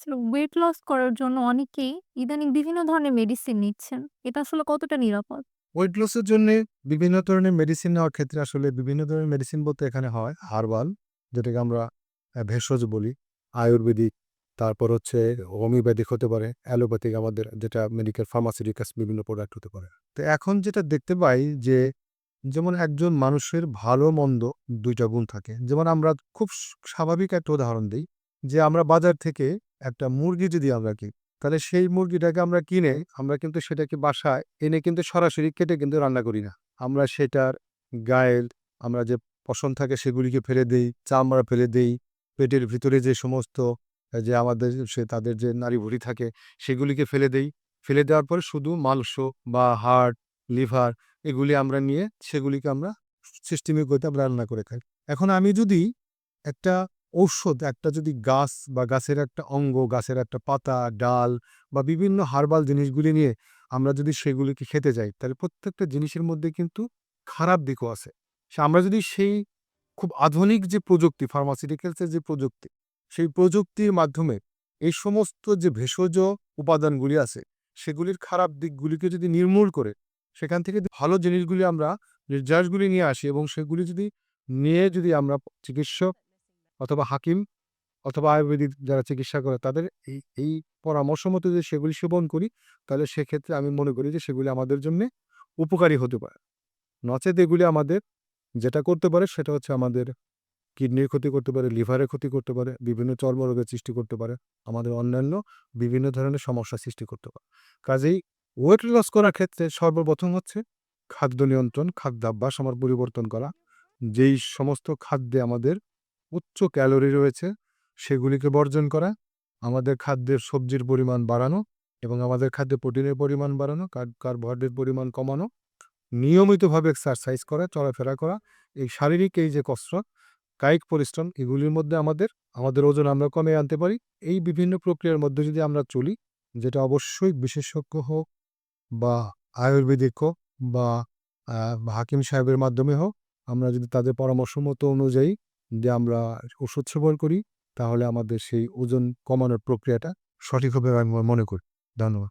আসলে weight loss করার জন্য অনেকেই ইদানিং বিভিন্ন ধরনের মেডিসিন নিচ্ছেন। এটা আসলে কতটা নিরাপদ? ওয়েট লসের জন্যে বিভিন্ন ধরনের মেডিসিন নেওয়ার ক্ষেত্রে আসলে বিভিন্ন ধরনের মেডিসিন বলতে এখানে হয় হার্বাল যেটাকে আমরা ভেষজ বলি, আয়ুর্বেদিক, তারপর হচ্ছে হোমিওপ্যাথিক হতে পারে, অ্যালোপ্যাথিক আমাদের যেটা মেডিকেল ফার্মাসিউটিক্যালস বিভিন্ন প্রোডাক্ট হতে পারে। তো এখন যেটা দেখতে পাই যে যেমন একজন মানুষের ভালো-মন্দ ২ টা গুণ থাকে। যেমন আমরা খুব স্বাভাবিক একটা উদাহরণ দেই যে আমরা বাজার থেকে একটা মুরগি যদি আমরা কিনি, তাহলে সেই মুরগিটাকে আমরা কিনে আমরা কিন্তু সেটাকে বাসায় এনে কিন্তু সরাসরি কেটে কিন্তু রান্না করি না। আমরা সেটার গায়ের আমরা যে পশম থাকে সেগুলিকে ফেলে দেই, চামড়া ফেলে দেই, পেটের ভিতরে যে সমস্ত যে আমাদের সে তাদের যে নাড়িভুড়ি থাকে সেগুলিকে ফেলে দেই। ফেলে দেওয়ার পরে শুধু মাংস বা হাড়, লিভার এগুলি আমরা নিয়ে সেগুলিকে আমরা সিস্টেমিক ওয়েতে আমরা রান্না করে খাই। এখন আমি যদি একটা ঔষধ, একটা যদি গাছ বা গাছের একটা অঙ্গ, গাছের একটা পাতা, ডাল বা বিভিন্ন হার্বাল জিনিসগুলি নিয়ে আমরা যদি সেগুলিকে খেতে যাই, তাহলে প্রত্যেকটা জিনিসের মধ্যে কিন্তু খারাপ দিকও আছে। আমরা যদি সেই খুব আধুনিক যে প্রযুক্তি ফার্মাসিউটিক্যালস এর যে প্রযুক্তি, সেই প্রযুক্তির মাধ্যমে এই সমস্ত যে ভেষজ উপাদানগুলি আছে, সেগুলির খারাপ দিকগুলিকে যদি নির্মূল করে সেখান থেকে ভালো জিনিসগুলি আমরা নির্যাসগুলি নিয়ে আসি এবং সেগুলি যদি নিয়ে যদি আমরা চিকিৎসক অথবা হাকিম অথবা আয়ুর্বেদিক যারা চিকিৎসা করে তাদের এই এই পরামর্শ মতো যদি সেগুলি সেবন করি, তাহলে সেক্ষেত্রে আমি মনে করি যে সেগুলি আমাদের জন্যে উপকারী হতে পারে। নচেৎ এগুলি আমাদের যেটা করতে পারে সেটা হচ্ছে আমাদের কিডনির ক্ষতি করতে পারে, লিভারের ক্ষতি করতে পারে, বিভিন্ন চর্মরোগের সৃষ্টি করতে পারে, আমাদের অন্যান্য বিভিন্ন ধরনের সমস্যা সৃষ্টি করতে পারে। কাজেই ওয়েট লস করার ক্ষেত্রে সর্বপ্রথম হচ্ছে খাদ্য নিয়ন্ত্রণ, খাদ্যাভ্যাস আমার পরিবর্তন করা। যেই সমস্ত খাদ্যে আমাদের উচ্চ ক্যালোরি রয়েছে সেগুলিকে বর্জন করা, আমাদের খাদ্যের সবজির পরিমাণ বাড়ানো এবং আমাদের খাদ্যে প্রোটিনের পরিমাণ বাড়ানো, কার্ব কার্বোহাইড্রেট পরিমাণ কমানো, নিয়মিতভাবে এক্সারসাইজ করা, চলাফেরা করা, এই শারীরিক এই যে কসরত, কায়িক পরিশ্রম এগুলির মধ্যে আমাদের, আমাদের ওজন আমরা কমিয়ে আনতে পারি। এই বিভিন্ন প্রক্রিয়ার মধ্যে যদি আমরা চলি, যেটা অবশ্যই বিশেষজ্ঞ হোক বা আয়ুর্বেদিক হোক বা হাকিম সাহেবের মাধ্যমে হোক, আমরা যদি তাদের পরামর্শ মতো অনুযায়ী যে আমরা ওষুধ সেবন করি, তাহলে আমাদের সেই ওজন কমানোর প্রক্রিয়াটা সঠিকভাবে আমি মনে করি। ধন্যবাদ।